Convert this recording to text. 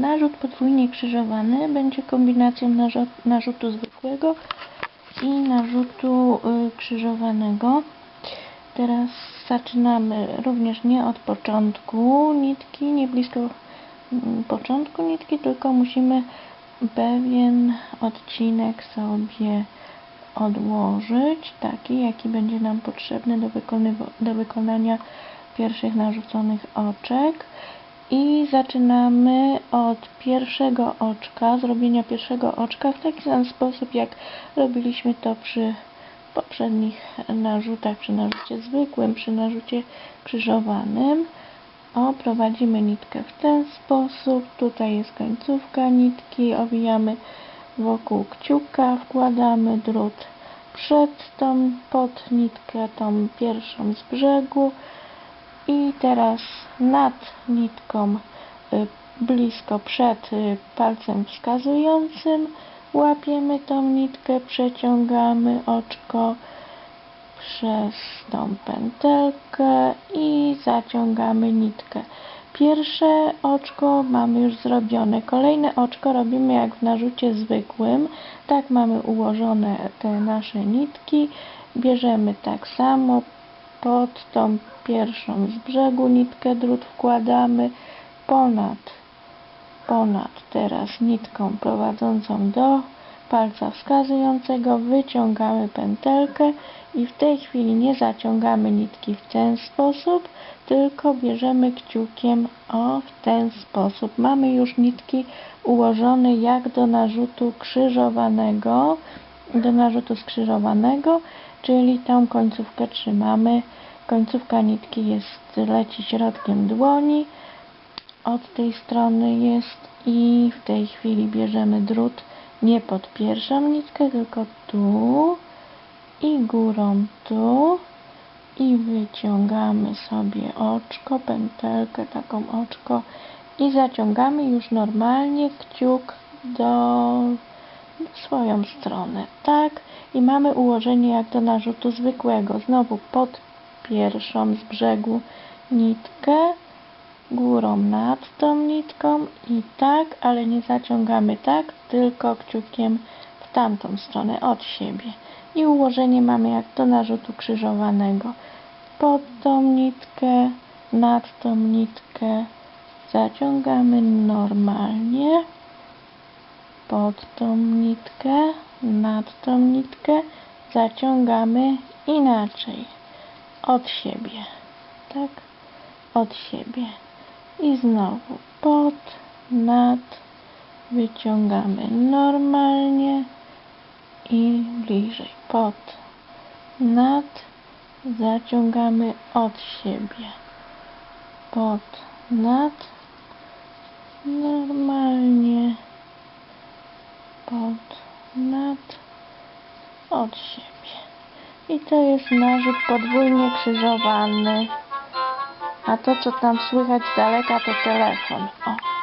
Narzut podwójnie krzyżowany będzie kombinacją narzu- narzutu zwykłego i narzutu y, krzyżowanego. Teraz zaczynamy również nie od początku nitki, nie blisko mm, początku nitki, tylko musimy pewien odcinek sobie odłożyć, taki jaki będzie nam potrzebny do, do wykonania pierwszych narzuconych oczek. Zaczynamy od pierwszego oczka, zrobienia pierwszego oczka w taki sam sposób, jak robiliśmy to przy poprzednich narzutach, przy narzucie zwykłym, przy narzucie krzyżowanym. O, prowadzimy nitkę w ten sposób. Tutaj jest końcówka nitki, owijamy wokół kciuka, wkładamy drut przed tą, pod nitkę tą pierwszą z brzegu i teraz nad nitką blisko przed y, palcem wskazującym łapiemy tą nitkę, przeciągamy oczko przez tą pętelkę i zaciągamy nitkę. Pierwsze oczko mamy już zrobione. Kolejne oczko robimy jak w narzucie zwykłym. Tak mamy ułożone te nasze nitki. Bierzemy tak samo pod tą pierwszą z brzegu nitkę drut wkładamy ponad ponad teraz nitką prowadzącą do palca wskazującego wyciągamy pętelkę i w tej chwili nie zaciągamy nitki w ten sposób, tylko bierzemy kciukiem o w ten sposób. Mamy już nitki ułożone jak do narzutu krzyżowanego, do narzutu skrzyżowanego, czyli tą końcówkę trzymamy. Końcówka nitki jest leci środkiem dłoni, od tej strony jest i w tej chwili bierzemy drut nie pod pierwszą nitkę, tylko tu i górą tu i wyciągamy sobie oczko, pętelkę, taką oczko i zaciągamy już normalnie kciuk do swoją stronę, tak? I mamy ułożenie jak do narzutu zwykłego. Znowu pod pierwszą z brzegu nitkę, górą nad tą nitką i tak, ale nie zaciągamy tak, tylko kciukiem w tamtą stronę od siebie. I ułożenie mamy jak do narzutu krzyżowanego. Pod tą nitkę, nad tą nitkę zaciągamy normalnie. Pod tą nitkę, nad tą nitkę zaciągamy inaczej, od siebie, tak, od siebie i znowu pod, nad, wyciągamy normalnie i bliżej, pod, nad, zaciągamy od siebie, pod, nad, normalnie, pod, nad, od siebie. I to jest narzut podwójnie krzyżowany. A to, co tam słychać z daleka, to telefon. O.